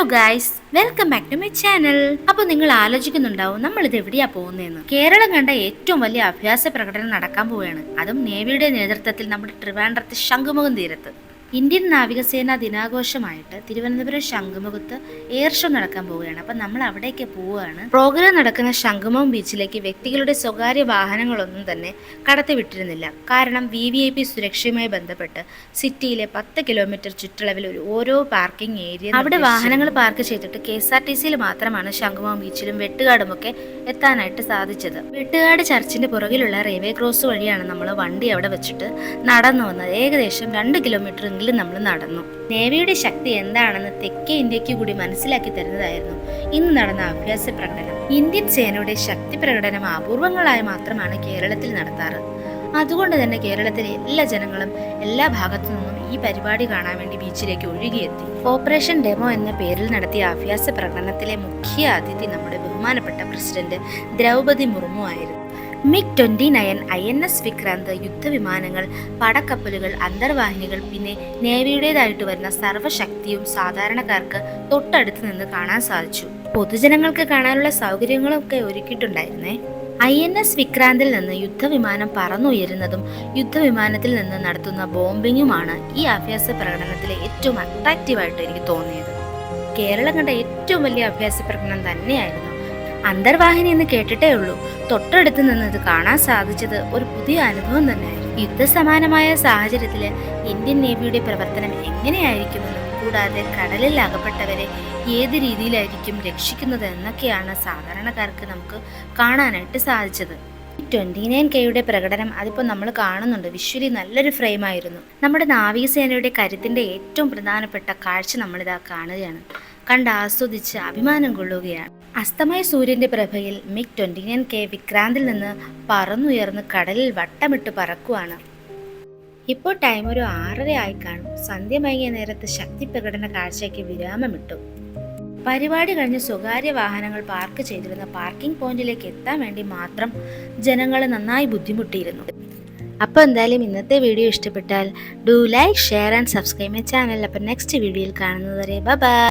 Hello guys welcome back to my channel അപ്പോൾ നിങ്ങൾ ആലോചിക്കുന്നുണ്ടാവും നമ്മൾ ഇത് എവിടെയാ പോകുന്നതെന്ന്. കേരളം കണ്ട ഏറ്റവും വലിയ അഭ്യാസ പ്രകടനം നടക്കാൻ പോവുകയാണ്. അതും നേവിയുടെ നേതൃത്വത്തിൽ നമ്മുടെ ട്രിവാൻഡ്രത്ത് ശംഖുമുഖം തീരത്ത്. ഇന്ത്യൻ നാവികസേന ദിനാഘോഷമായിട്ട് തിരുവനന്തപുരം ശംഖുമുഖത്ത് എയർ ഷോ നടക്കാൻ പോവുകയാണ്. അപ്പം നമ്മൾ അവിടേക്ക് പോവുകയാണ്. പ്രോഗ്രാം നടക്കുന്ന ശംഖുമുഖം ബീച്ചിലേക്ക് വ്യക്തികളുടെ സ്വകാര്യ വാഹനങ്ങളൊന്നും തന്നെ കടത്തിവിട്ടിരുന്നില്ല കാരണം വി വി ഐ പി സുരക്ഷയുമായി ബന്ധപ്പെട്ട് സിറ്റിയിലെ പത്ത് കിലോമീറ്റർ ചുറ്റളവിൽ ഒരു ഓരോ പാർക്കിംഗ് ഏരിയ അവിടെ വാഹനങ്ങൾ പാർക്ക് ചെയ്തിട്ട് കെ എസ് ആർ ടി സിയിൽ മാത്രമാണ് ശംഖുമുഖം ബീച്ചിലും വെട്ടുകാടുമൊക്കെ എത്താനായിട്ട് സാധിച്ചത്. വെട്ടുകാട് ചർച്ചിന്റെ പുറകിലുള്ള റെയിൽവേ ക്രോസ് വഴിയാണ് നമ്മൾ വണ്ടി അവിടെ വെച്ചിട്ട് നടന്നു വന്നത്. ഏകദേശം രണ്ട് കിലോമീറ്റർ എങ്കിലും നമ്മൾ നടന്നു. നേവിയുടെ ശക്തി എന്താണെന്ന് തെക്കേ ഇന്ത്യയ്ക്ക് കൂടി മനസ്സിലാക്കി തരുന്നതായിരുന്നു ഇന്ന് നടന്ന അഭ്യാസ പ്രകടനം. ഇന്ത്യൻ സേനയുടെ ശക്തി പ്രകടനം അപൂർവങ്ങളായി മാത്രമാണ് കേരളത്തിൽ നടത്താറ്. അതുകൊണ്ട് തന്നെ കേരളത്തിലെ എല്ലാ ജനങ്ങളും എല്ലാ ഭാഗത്തു നിന്നും ഈ പരിപാടി കാണാൻ വേണ്ടി ബീച്ചിലേക്ക് ഒഴുകിയെത്തി. ഓപ്പറേഷൻ ഡെമോ എന്ന പേരിൽ നടത്തിയ അഭ്യാസ പ്രകടനത്തിലെ മുഖ്യ അതിഥി നമ്മുടെ ബഹുമാനപ്പെട്ട പ്രസിഡന്റ് ദ്രൗപതി മുർമു ആയിരുന്നു. MiG twenty nine I N S Vikrant യുദ്ധവിമാനങ്ങൾ പടക്കപ്പലുകൾ അന്തർവാഹിനികൾ പിന്നെ നേവിയുടേതായിട്ട് വരുന്ന സർവശക്തിയും സാധാരണക്കാർക്ക് തൊട്ടടുത്ത് നിന്ന് കാണാൻ സാധിച്ചു. പൊതുജനങ്ങൾക്ക് കാണാനുള്ള സൗകര്യങ്ങളൊക്കെ ഒരുക്കിയിട്ടുണ്ടായിരുന്നേ. ഐ എൻ എസ് വിക്രാന്തിൽ നിന്ന് യുദ്ധവിമാനം പറന്നുയരുന്നതും യുദ്ധവിമാനത്തിൽ നിന്ന് നടത്തുന്ന ബോംബിങ്ങുമാണ് ഈ അഭ്യാസ പ്രകടനത്തിലെ ഏറ്റവും അട്രാക്റ്റീവായിട്ട് എനിക്ക് തോന്നിയത്. കേരളം കണ്ട ഏറ്റവും വലിയ അഭ്യാസ പ്രകടനം തന്നെയായിരുന്നു. അന്തർവാഹിനി എന്ന് കേട്ടിട്ടേ ഉള്ളൂ. തൊട്ടടുത്ത് നിന്ന് ഇത് കാണാൻ സാധിച്ചത് ഒരു പുതിയ അനുഭവം തന്നെയായിരുന്നു. യുദ്ധസമാനമായ സാഹചര്യത്തിൽ ഇന്ത്യൻ നേവിയുടെ പ്രവർത്തനം എങ്ങനെയായിരിക്കുമെന്നും കൂടാതെ കടലിൽ അകപ്പെട്ടവരെ ഏത് രീതിയിലായിരിക്കും രക്ഷിക്കുന്നത് എന്നൊക്കെയാണ് സാധാരണക്കാർക്ക് നമുക്ക് കാണാനായിട്ട് സാധിച്ചത്. ട്വന്റി നയൻ കെയുടെ പ്രകടനം അതിപ്പോൾ നമ്മൾ കാണുന്നുണ്ട്. വിഷ്വലി നല്ലൊരു ഫ്രെയിമായിരുന്നു നമ്മുടെ നാവികസേനയുടെ കരുത്തിന്റെ ഏറ്റവും പ്രധാനപ്പെട്ട കാഴ്ച നമ്മളിതാ കാണുകയാണ്. കണ്ട് ആസ്വദിച്ച് അഭിമാനം കൊള്ളുകയാണ്. അസ്തമയ സൂര്യന്റെ പ്രഭയിൽ മിക് ട്വന്റി നയൻ കെ വിക്രാന്തിൽ നിന്ന് പറന്നുയർന്ന് കടലിൽ വട്ടമിട്ട് പറക്കുവാണ്. ഇപ്പോൾ ടൈം ഒരു ആറര ആയി കാണും. സന്ധ്യ മയങ്ങിയ നേരത്ത് ശക്തി പ്രകടന കാഴ്ചയ്ക്ക് വിരാമമിട്ടു. പരിപാടി കഴിഞ്ഞ് സ്വകാര്യ വാഹനങ്ങൾ പാർക്ക് ചെയ്തിരുന്ന പാർക്കിംഗ് പോയിന്റിലേക്ക് എത്താൻ വേണ്ടി മാത്രം ജനങ്ങൾ നന്നായി ബുദ്ധിമുട്ടിയിരുന്നു. അപ്പോൾ എന്തായാലും ഇന്നത്തെ വീഡിയോ ഇഷ്ടപ്പെട്ടാൽ do like share and subscribe my channel അപ്പം നെക്സ്റ്റ് വീഡിയോയിൽ കാണുന്നത് വരെ ബൈ